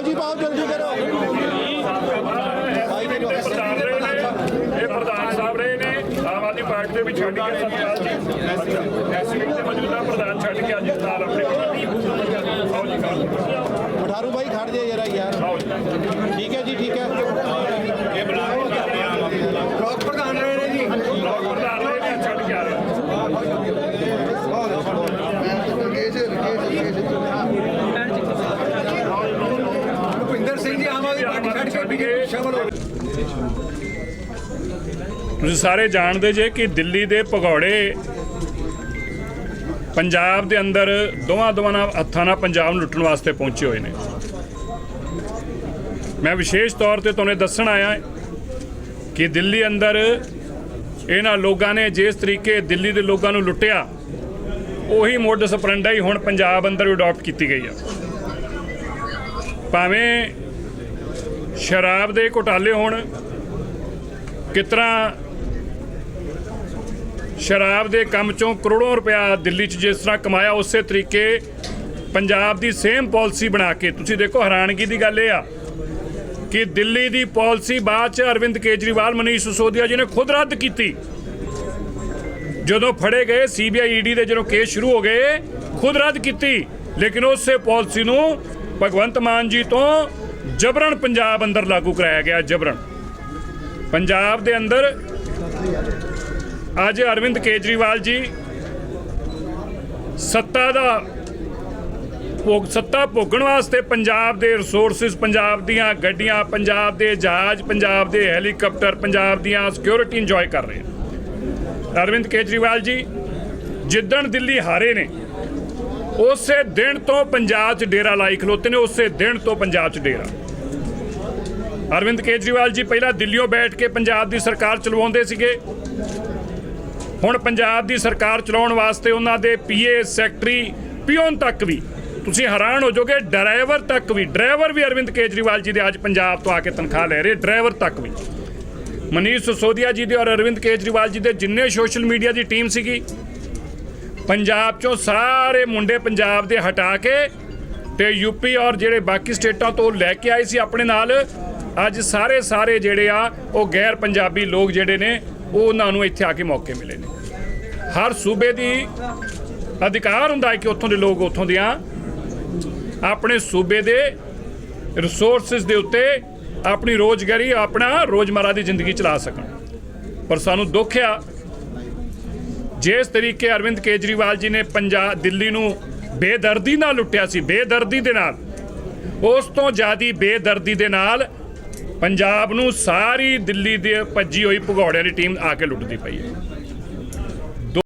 ਪਾਓ ਜੀ ਪਾਓ ਜਲਦੀ ਕਰੋ। ਪ੍ਰਧਾਨ ਰਹੇ ਨੇ ਇਹ ਪ੍ਰਧਾਨ ਸਾਹਿਬ ਰਹੇ ਨੇ ਆਮ ਆਦਮੀ ਪਾਰਟੀ ਦੇ ਵੀ ਛੱਡ ਕੇ ਸਤਪਾਲ ਜੀ ਐਸਪੀ ਦੇ ਮੌਜੂਦਾ ਪ੍ਰਧਾਨ ਛੱਡ ਕੇ ਅੱਜ ਨਾਲ ਆਪਣੇ ਆਓ ਜੀ ਮਠਾਰੂ ਭਾਈ ਖੜ ਜਾ ਜਰਾ ਯਾਰ। ਆਓ ਜੀ। ਠੀਕ ਹੈ ਜੀ ਠੀਕ ਹੈ ਬਲਾਕ ਪ੍ਰਧਾਨ ਰਹੇ ਨੇ ਛੱਡ ਕੇ ਆ ਰਹੇ ਭੁਪਿੰਦਰ ਸਿੰਘ ਜੀ ਆਮ ਆਦਮੀ ਪਾਰਟੀ ਛੱਡ ਕੇ ਬੀਜੇਪੀ ਸ਼ਾਮਲ ਹੋ ਤੁਸੀਂ ਸਾਰੇ ਜਾਣਦੇ ਜੇ ਕਿ ਦਿੱਲੀ ਦੇ ਭਗੌੜੇ ਪੰਜਾਬ ਦੇ ਅੰਦਰ ਦੋਵਾਂ ਦੋਵਾਂ ਨਾਲ ਹੱਥਾਂ ਨਾਲ ਪੰਜਾਬ ਨੂੰ ਲੁੱਟਣ ਵਾਸਤੇ ਪਹੁੰਚੇ ਹੋਏ ਨੇ। ਮੈਂ ਵਿਸ਼ੇਸ਼ ਤੌਰ ਤੇ ਤੁਹਾਨੂੰ ਦੱਸਣ ਆਇਆ ਕਿ ਦਿੱਲੀ ਅੰਦਰ ਇਹਨਾਂ ਲੋਕਾਂ ਨੇ ਜਿਸ ਤਰੀਕੇ ਦਿੱਲੀ ਦੇ ਲੋਕਾਂ ਨੂੰ ਲੁੱਟਿਆ, ਉਹੀ ਮੋਡਸ ਆਪਰੈਂਡਾ ਹੀ ਹੁਣ ਪੰਜਾਬ ਅੰਦਰ ਅਡਾਪਟ ਕੀਤੀ ਗਈ ਆ। ਭਾਵੇਂ ਸ਼ਰਾਬ ਦੇ ਘੁਟਾਲੇ ਹੋਣ ਕਿਤਨਾ ਸ਼ਰਾਬ ਦੇ ਕੰਮ ਚੋਂ ਕਰੋੜਾਂ ਰੁਪਇਆ ਦਿੱਲੀ 'ਚ ਜਿਸ ਤਰ੍ਹਾਂ ਕਮਾਇਆ, ਉਸੇ ਤਰੀਕੇ ਪੰਜਾਬ ਦੀ ਸੇਮ ਪਾਲਿਸੀ ਬਣਾ ਕੇ। ਤੁਸੀਂ ਦੇਖੋ, ਹੈਰਾਨਗੀ ਦੀ ਗੱਲ ਇਹ ਆ ਕਿ ਦਿੱਲੀ ਦੀ ਪਾਲਿਸੀ ਬਾਅਦ 'ਚ ਅਰਵਿੰਦ ਕੇਜਰੀਵਾਲ, ਮਨੀਸ਼ ਸਿਸੋਦੀਆ ਜੀ ਨੇ ਖੁਦ ਰੱਦ ਕੀਤੀ। ਜਦੋਂ ਫੜੇ ਗਏ ਸੀਬੀਆਈ ਈਡੀ ਦੇ ਜਦੋਂ ਕੇਸ ਸ਼ੁਰੂ ਹੋ ਗਏ, ਖੁਦ ਰੱਦ ਕੀਤੀ। ਲੇਕਿਨ ਉਸੇ ਪਾਲਿਸੀ ਨੂੰ ਭਗਵੰਤ ਮਾਨ ਜੀ ਤੋਂ ਜਬਰਨ ਪੰਜਾਬ ਅੰਦਰ ਲਾਗੂ ਕਰਾਇਆ ਗਿਆ, ਜਬਰਨ। ਪੰਜਾਬ ਦੇ ਅੰਦਰ ਅੱਜ ਅਰਵਿੰਦ ਕੇਜਰੀਵਾਲ ਜੀ ਸੱਤਾ ਦਾ ਭੋਗ, ਸੱਤਾ ਭੋਗਣ ਵਾਸਤੇ ਪੰਜਾਬ ਦੇ ਰਿਸੋਰਸਸ ਪੰਜਾਬ ਦੀਆਂ ਗੱਡੀਆਂ, ਪੰਜਾਬ ਦੇ ਜਹਾਜ਼, ਪੰਜਾਬ ਦੇ ਹੈਲੀਕਾਪਟਰ ਪੰਜਾਬ ਦੀਆਂ ਸਿਕਿਉਰਿਟੀ ਇੰਜੋਏ ਕਰ ਰਹੇ ਨੇ। ਅਰਵਿੰਦ ਕੇਜਰੀਵਾਲ ਜੀ, ਜਿੱਦਣ ਦਿੱਲੀ ਹਾਰੇ ਨੇ ਉਸੇ ਦਿਨ ਤੋਂ ਪੰਜਾਬ 'ਚ ਡੇਰਾ ਲਾਈ ਖਲੋਤੇ ਨੇ, ਉਸੇ ਦਿਨ ਤੋਂ ਪੰਜਾਬ 'ਚ ਡੇਰਾ। ਅਰਵਿੰਦ ਕੇਜਰੀਵਾਲ ਜੀ ਪਹਿਲਾਂ ਦਿੱਲੀੋਂ ਬੈਠ ਕੇ ਪੰਜਾਬ ਦੀ ਸਰਕਾਰ ਚਲਵਾਉਂਦੇ ਸੀਗੇ। ਹੁਣ ਪੰਜਾਬ ਦੀ ਸਰਕਾਰ ਚਲਾਉਣ ਵਾਸਤੇ ਉਹਨਾਂ ਦੇ ਪੀਏ ਸੈਕਟਰੀ ਪਿਓਨ ਤੱਕ ਵੀ ਤੁਸੀਂ ਹੈਰਾਨ ਹੋ ਜਾਓਗੇ, ਡਰਾਈਵਰ ਤੱਕ ਵੀ, ਡਰਾਈਵਰ ਵੀ ਅਰਵਿੰਦ ਕੇਜਰੀਵਾਲ ਜੀ ਦੇ ਅੱਜ ਪੰਜਾਬ ਤੋਂ ਆ ਕੇ ਤਨਖਾਹ ਲੈ ਰਹੇ, ਡਰਾਈਵਰ ਤੱਕ ਵੀ। ਮਨੀਸ਼ ਸਿਸੋਦੀਆ ਜੀ ਦੇ ਔਰ ਅਰਵਿੰਦ ਕੇਜਰੀਵਾਲ ਜੀ ਦੇ ਜਿੰਨੇ ਸੋਸ਼ਲ ਮੀਡੀਆ ਦੀ ਟੀਮ ਸੀਗੀ ਪੰਜਾਬ ਚੋਂ ਸਾਰੇ ਮੁੰਡੇ ਪੰਜਾਬ ਦੇ ਹਟਾ ਕੇ ਤੇ ਯੂਪੀ ਔਰ ਜਿਹੜੇ ਬਾਕੀ ਸਟੇਟਾਂ ਤੋਂ ਲੈ ਕੇ ਆਏ ਸੀ ਆਪਣੇ ਨਾਲ, ਅੱਜ ਸਾਰੇ ਸਾਰੇ ਜਿਹੜੇ ਆ, ਉਹ ਗੈਰ ਪੰਜਾਬੀ ਲੋਕ ਜਿਹੜੇ ਨੇ, ਉਹ ਉਹਨਾਂ ਨੂੰ ਇੱਥੇ ਆ ਕੇ ਮੌਕੇ ਮਿਲੇ ਨੇ। ਹਰ ਸੂਬੇ ਦੀ ਅਧਿਕਾਰ ਹੁੰਦਾ ਹੈ ਕਿ ਉੱਥੋਂ ਦੇ ਲੋਕ ਉੱਥੋਂ ਦੀਆਂ ਆਪਣੇ ਸੂਬੇ ਦੇ ਰਿਸੋਰਸਸ ਦੇ ਉੱਤੇ ਆਪਣੀ ਰੋਜ਼ਗਾਰੀ, ਆਪਣਾ ਰੋਜ਼ਮਰਾ ਦੀ ਜ਼ਿੰਦਗੀ ਚਲਾ ਸਕਣ। ਪਰ ਸਾਨੂੰ ਦੁੱਖ ਆ ਜਿਸ ਤਰੀਕੇ ਅਰਵਿੰਦ ਕੇਜਰੀਵਾਲ ਜੀ ਨੇ ਪੰਜਾਬ ਦਿੱਲੀ ਨੂੰ ਬੇਦਰਦੀ ਨਾਲ ਲੁੱਟਿਆ ਸੀ, ਬੇਦਰਦੀ ਦੇ ਨਾਲ। ਉਸ ਤੋਂ ਜ਼ਿਆਦੀ ਬੇਦਰਦੀ ਦੇ ਨਾਲ ਪੰਜਾਬ ਨੂੰ ਸਾਰੀ ਦਿੱਲੀ ਦੇ ਭੱਜੀ ਹੋਈ ਭਗੌੜਿਆਂ ਦੀ ਟੀਮ ਆ ਕੇ ਲੁੱਟਦੀ ਪਈ ਹੈ।